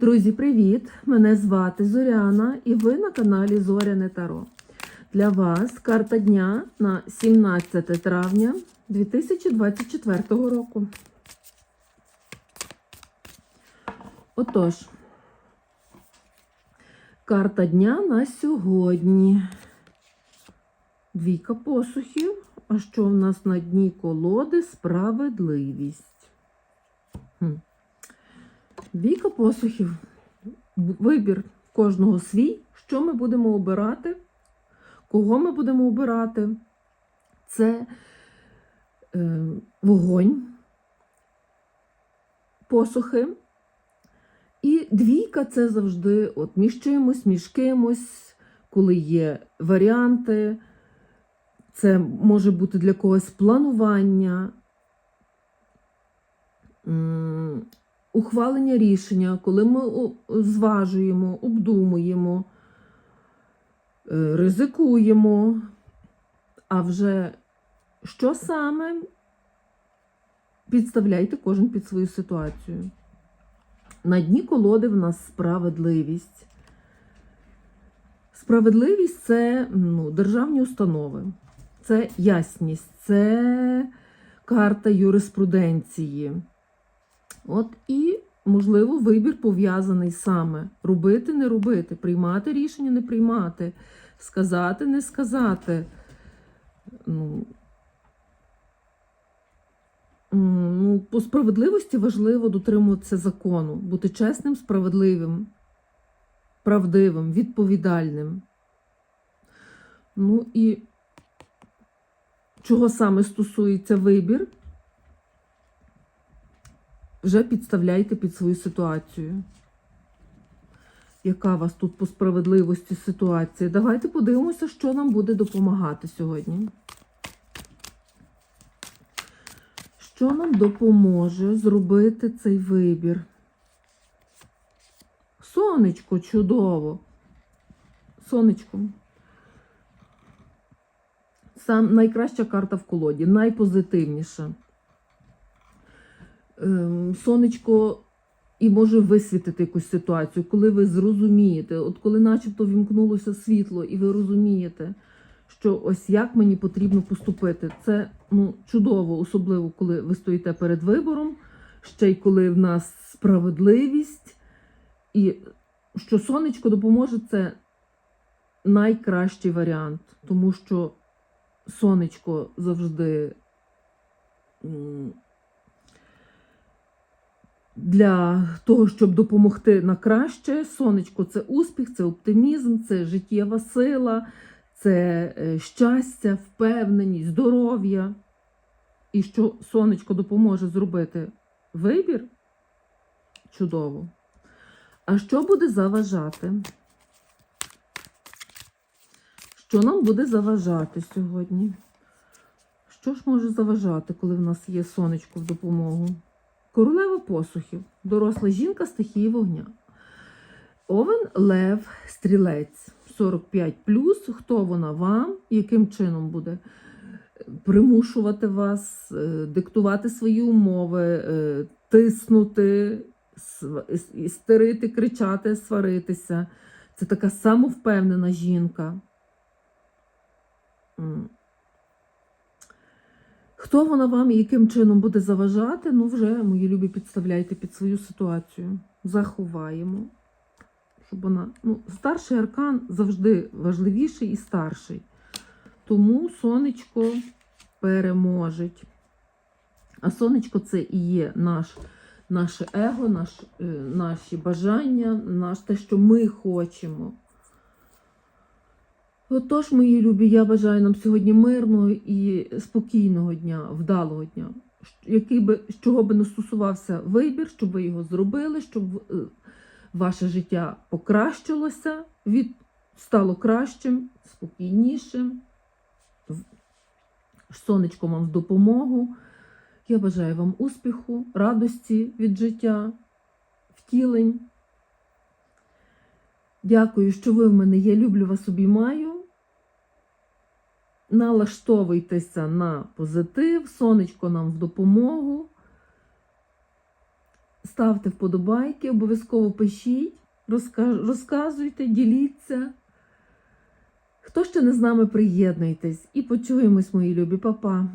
Друзі, привіт! Мене звати Зоряна і ви на каналі Зоряне Таро. Для вас карта дня на 17 травня 2024 року. Отож, карта дня на сьогодні. Двійка посухів. А що в нас на дні колоди? Справедливість. Хм. Двійка посухів. Вибір кожного свій. Що ми будемо обирати? Кого ми будемо обирати? Це е, вогонь, посухи. І двійка це завжди от між чимось, між кимось, коли є варіанти. Це може бути для когось планування, ухвалення рішення, коли ми зважуємо, обдумуємо, е, ризикуємо. А вже що саме підставляйте кожен під свою ситуацію. На дні колоди в нас справедливість. Справедливість це ну, державні установи, це ясність, це карта юриспруденції. От і, можливо, вибір пов'язаний саме. Робити, не робити, приймати рішення, не приймати, сказати, не сказати. Ну, ну, по справедливості важливо дотримуватися закону, бути чесним, справедливим, правдивим, відповідальним. Ну і чого саме стосується вибір, вже підставляйте під свою ситуацію. Яка у вас тут по справедливості ситуація? Давайте подивимося, що нам буде допомагати сьогодні. Що нам допоможе зробити цей вибір? Сонечко чудово. Сонечко. Сам найкраща карта в колоді, найпозитивніша. Ем, Сонечко і може висвітити якусь ситуацію, коли ви зрозумієте, от коли начебто вімкнулося світло, і ви розумієте, що ось як мені потрібно поступити. Це ну, чудово, особливо коли ви стоїте перед вибором, ще й коли в нас справедливість, і що сонечко допоможе, це найкращий варіант, тому що сонечко завжди для того, щоб допомогти на краще. Сонечко це успіх, це оптимізм, це життєва сила, це е, щастя, впевненість, здоров'я. І що сонечко допоможе зробити вибір чудово. А що буде заважати? Що нам буде заважати сьогодні? Що ж може заважати, коли в нас є сонечко в допомогу? Королева посухів, доросла жінка стихії вогня. Овен Лев Стрілець 45 Хто вона вам? Яким чином буде примушувати вас, е, диктувати свої умови, е, тиснути, істерити, кричати, сваритися. Це така самовпевнена жінка. Хто вона вам і яким чином буде заважати, ну вже, мої любі, підставляйте під свою ситуацію. Заховаємо. Щоб вона. Ну, старший аркан завжди важливіший і старший. Тому сонечко переможить. А сонечко це і є наш, наше его, наш, е, наші бажання, наш, те, що ми хочемо. Отож, мої любі, я бажаю нам сьогодні мирного і спокійного дня, вдалого дня. Який би, з чого би не стосувався вибір, щоб ви його зробили, щоб е, ваше життя покращилося, від, стало кращим, спокійнішим. Сонечко вам в допомогу. Я бажаю вам успіху, радості від життя, втілень. Дякую, що ви в мене є. Люблю вас обіймаю. Налаштовуйтеся на позитив, сонечко нам в допомогу. ставте вподобайки, обов'язково пишіть, розказуйте, діліться. Хто ще не з нами, приєднуйтесь і почуємось, мої любі, Па-па.